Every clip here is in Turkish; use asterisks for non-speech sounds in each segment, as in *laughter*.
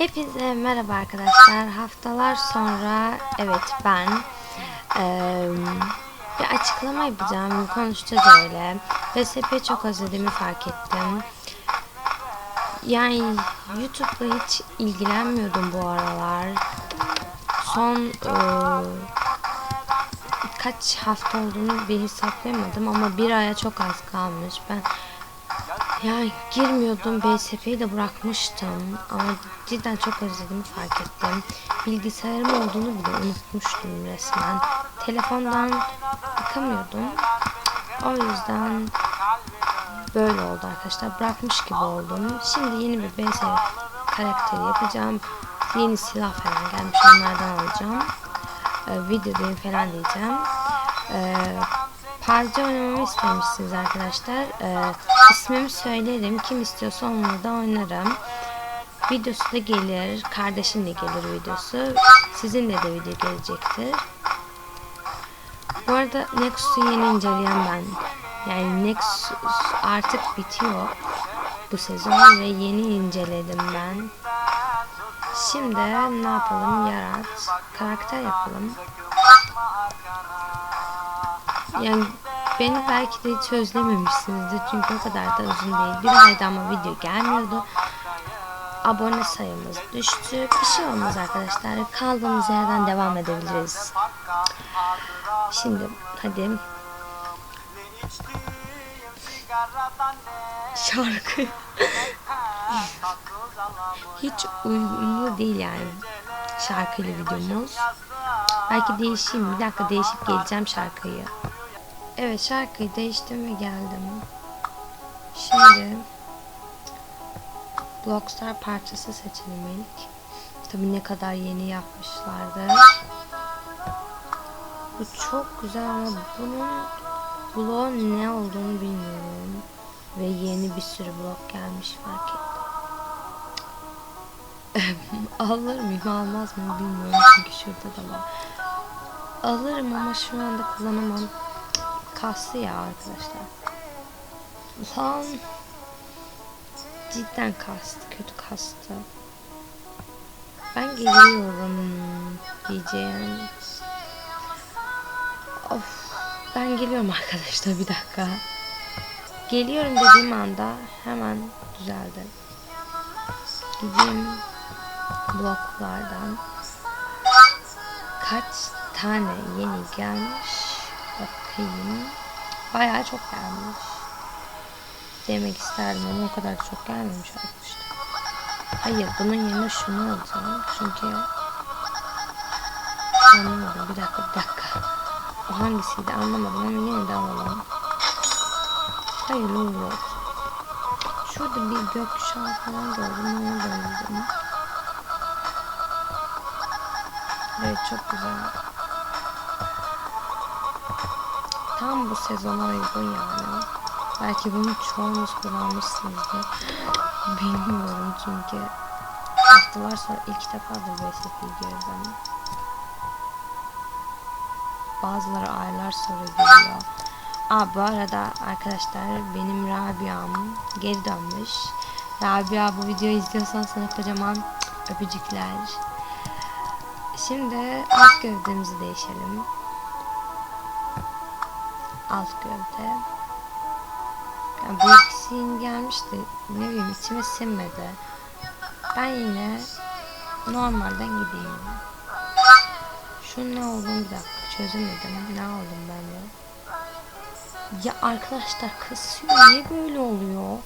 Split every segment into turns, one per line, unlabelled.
Hepinize merhaba arkadaşlar. Haftalar sonra evet ben eee, bir açıklama yapacağım. Konuşacağız öyle. VSP'yi çok özlediğimi fark ettim. Yani YouTube'la hiç ilgilenmiyordum bu aralar. Son eee, kaç hafta olduğunu bir hesaplayamadım ama bir aya çok az kalmış. Ben ya girmiyordum BSP'yi de bırakmıştım ama cidden çok özledim fark ettim. Bilgisayarım olduğunu bile unutmuştum resmen. Telefondan bakamıyordum. O yüzden böyle oldu arkadaşlar. Bırakmış gibi oldum. Şimdi yeni bir BS karakteri yapacağım. Yeni silah falan gelmiş onlardan alacağım. Ee, videodayım falan diyeceğim. Ee, PUBG oynamamı istemişsiniz arkadaşlar. Ee, ismimi söylerim. Kim istiyorsa onunla da oynarım. Videosu da gelir. Kardeşim de gelir videosu. Sizinle de video gelecektir. Bu arada Nexus'u yeni inceleyen ben. Yani Nexus artık bitiyor bu sezon ve yeni inceledim ben. Şimdi ne yapalım? Yarat. Karakter yapalım. Yani beni belki de hiç özlememişsinizdir çünkü o kadar da uzun değil. Bir ayda ama video gelmiyordu. Abone sayımız düştü. Bir şey olmaz arkadaşlar. Kaldığımız yerden devam edebiliriz. Şimdi hadi. Şarkı. Hiç uyumlu değil yani şarkıyla videomuz. Belki değişeyim. Bir dakika değişip geleceğim şarkıyı. Evet şarkıyı değiştim ve geldim. Şimdi Blockstar parçası seçelim ilk. Tabi ne kadar yeni yapmışlardı. Bu çok güzel ama bunun bloğun ne olduğunu bilmiyorum. Ve yeni bir sürü blok gelmiş fark ettim. *laughs* Alır mıyım almaz mı bilmiyorum çünkü şurada da var. Alırım ama şu anda kullanamam. Kaslı ya arkadaşlar. Lan cidden kastı, kötü kastı. Ben geliyorum diyeceğim. Of, ben geliyorum *laughs* arkadaşlar bir dakika. Geliyorum dediğim anda hemen düzeldi. Gideyim bloklardan kaç tane yeni gelmiş bakayım. Bayağı çok gelmiş. Demek isterdim ama o kadar çok gelmemiş arkadaşlar. Hayır bunun yerine şunu alacağım. Çünkü anlamadım. Bir dakika bir dakika. O hangisiydi anlamadım ama yine de alalım. Hayırlı uğurlu olsun. Şurada bir gökkuşağı falan gördüm. Ona döndüm. Evet çok güzel. Tam bu sezona uygun yani. Belki bunu çoğunuz kullanmışsınızdır. Bilmiyorum çünkü haftalar sonra ilk defadır VSP'yi gördüm. Bazıları aylar sonra geliyor. Aa bu arada arkadaşlar benim Rabia'm geri dönmüş. Rabia bu videoyu izliyorsan sana kocaman öpücükler. Şimdi alt gövdemizi değişelim. Alt gövde. Yani bu ikisi yeni gelmişti. Ne bileyim içime sinmedi. Ben yine normalden gideyim. Şu ne olduğunu bir dakika çözemedim. Ne aldım ben ya? Ya arkadaşlar kasıyor. Niye böyle oluyor?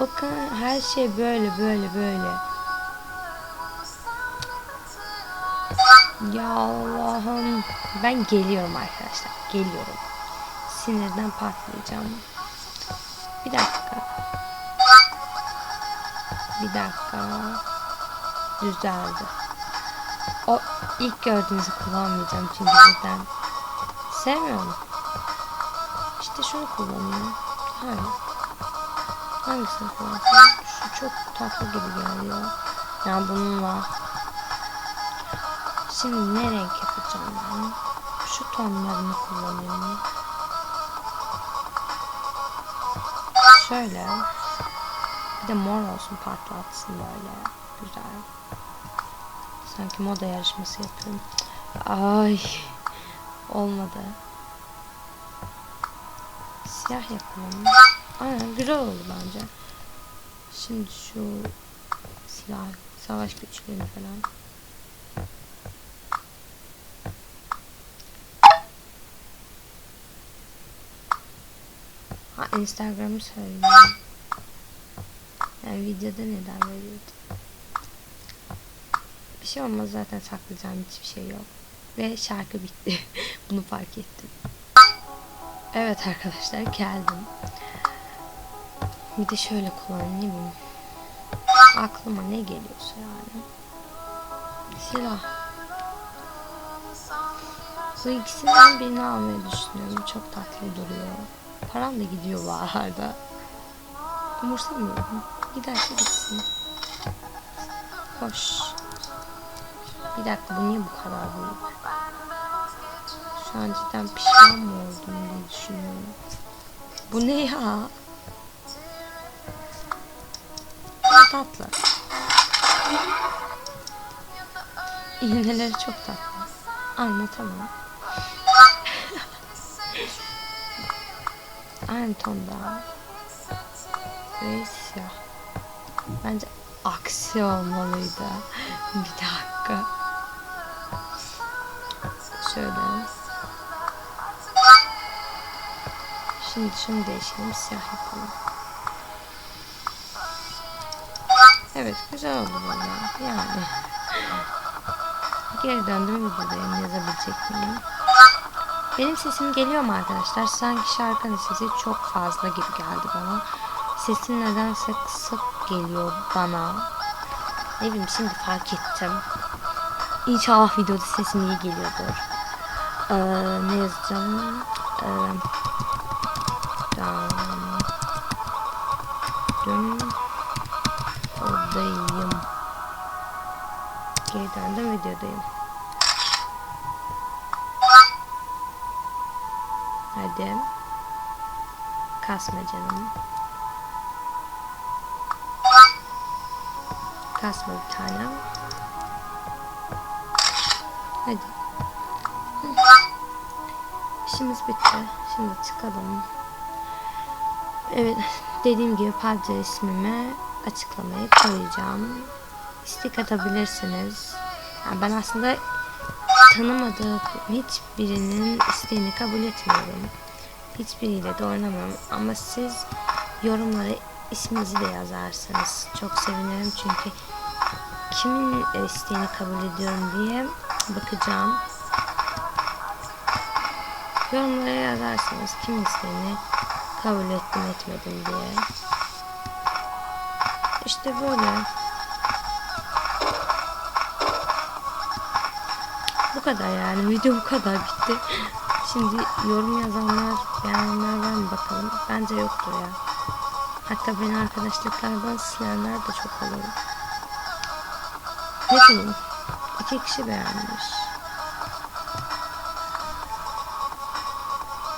Bakın her şey böyle böyle böyle. Ya Allah'ım. Ben geliyorum arkadaşlar. Geliyorum. Sinirden patlayacağım. Bir dakika. Bir dakika. Düzeldi. O ilk gördüğünüzü kullanmayacağım çünkü cidden sevmiyorum. İşte şunu kullanıyorum. Hayır. Hangisini kullansam? Şu çok tatlı gibi geliyor. Yani bununla. Şimdi ne renk yapacağım ben? Şu tonlarını kullanıyorum. Şöyle. Bir de mor olsun patlatsın böyle. Güzel. sanki moda yarışması yapıyorum. Ay olmadı. Siyah yapalım. Aynen güzel oldu bence. Şimdi şu silah, savaş güçlerini falan. Instagram'ı söylüyorum. Yani videoda neden veriyordu? Bir şey olmaz zaten saklayacağım hiçbir şey yok. Ve şarkı bitti. *laughs* Bunu fark ettim. Evet arkadaşlar geldim. Bir de şöyle kullanayım ne bileyim. Aklıma ne geliyorsa yani. Silah. Bu ikisinden birini almayı düşünüyorum. Çok tatlı duruyor. Param da gidiyor bu arada. Umursamıyorum. Giderse gitsin. Hoş. Bir dakika bu niye bu kadar büyük? Şu an cidden pişman mı oldum diye düşünüyorum. Bu ne ya? Ama tatlı. İğneleri çok tatlı. Anlatamam. *laughs* Aynı tonda. Siyah. Bence aksi olmalıydı. *laughs* Bir dakika. Şöyle. Şimdi şunu değişelim. Siyah yapalım. Evet güzel oldu valla. Yani. Geri döndüm videodayım yazabilecek miyim? Benim sesim geliyor mu arkadaşlar? Sanki şarkının sesi çok fazla gibi geldi bana. Sesim nedense kısık geliyor bana. Ne bileyim şimdi fark ettim. İnşallah videoda sesim iyi geliyordur. Ee, ne yazacağım? Ee, dön, odayım. Geri döndüm videodayım. Hadi. Kasma canım. Kasma bir tane. Hadi. İşimiz bitti. Şimdi çıkalım. Evet. Dediğim gibi PUBG ismimi açıklamaya koyacağım. İstek atabilirsiniz. Yani ben aslında tanımadığım hiçbirinin isteğini kabul etmiyorum. Hiçbiriyle de oynamam. Ama siz yorumlara isminizi de yazarsanız çok sevinirim. Çünkü kimin isteğini kabul ediyorum diye bakacağım. Yorumlara yazarsanız kimin isteğini kabul ettim etmedim diye. İşte böyle. Bu kadar yani. Video bu kadar bitti. Şimdi yorum yazanlar, beğenenler var mı bakalım. Bence yoktur ya. Hatta beni arkadaşlıklardan silenler de çok olur. Ne bileyim. İki kişi beğenmiş.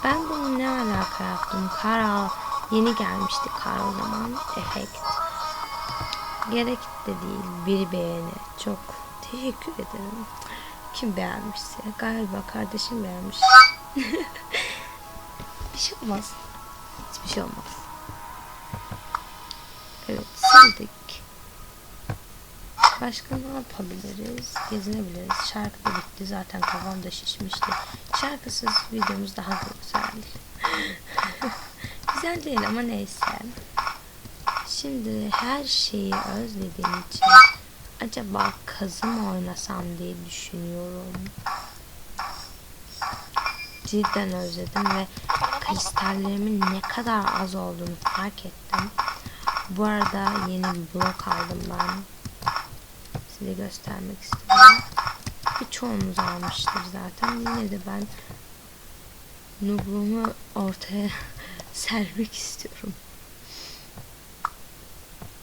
Ben bunu ne alaka yaptım? Kar yeni gelmişti kar o zaman. Efekt. Gerek de değil. Bir beğeni. Çok teşekkür ederim. Kim beğenmişse. Galiba kardeşim beğenmiş. *laughs* bir şey olmaz. Hiçbir şey olmaz. Evet sildik. Başka ne yapabiliriz? Gezinebiliriz. Şarkı da bitti. Zaten kafam da şişmişti. Şarkısız videomuz daha da güzel. *laughs* güzel değil ama neyse. Şimdi her şeyi özlediğim için acaba kazı mı oynasam diye düşünüyorum. Cidden özledim ve kristallerimin ne kadar az olduğunu fark ettim. Bu arada yeni bir blok aldım ben. Size göstermek istedim. Birçoğumuz almıştır zaten. Yine de ben nublumu ortaya *laughs* sermek istiyorum.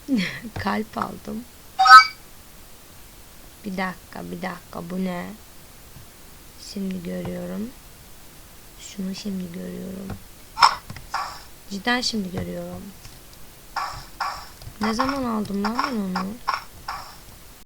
*laughs* Kalp aldım. Bir dakika, bir dakika. Bu ne? Şimdi görüyorum. Şunu şimdi görüyorum. Cidden şimdi görüyorum. Ne zaman aldım lan ben onu?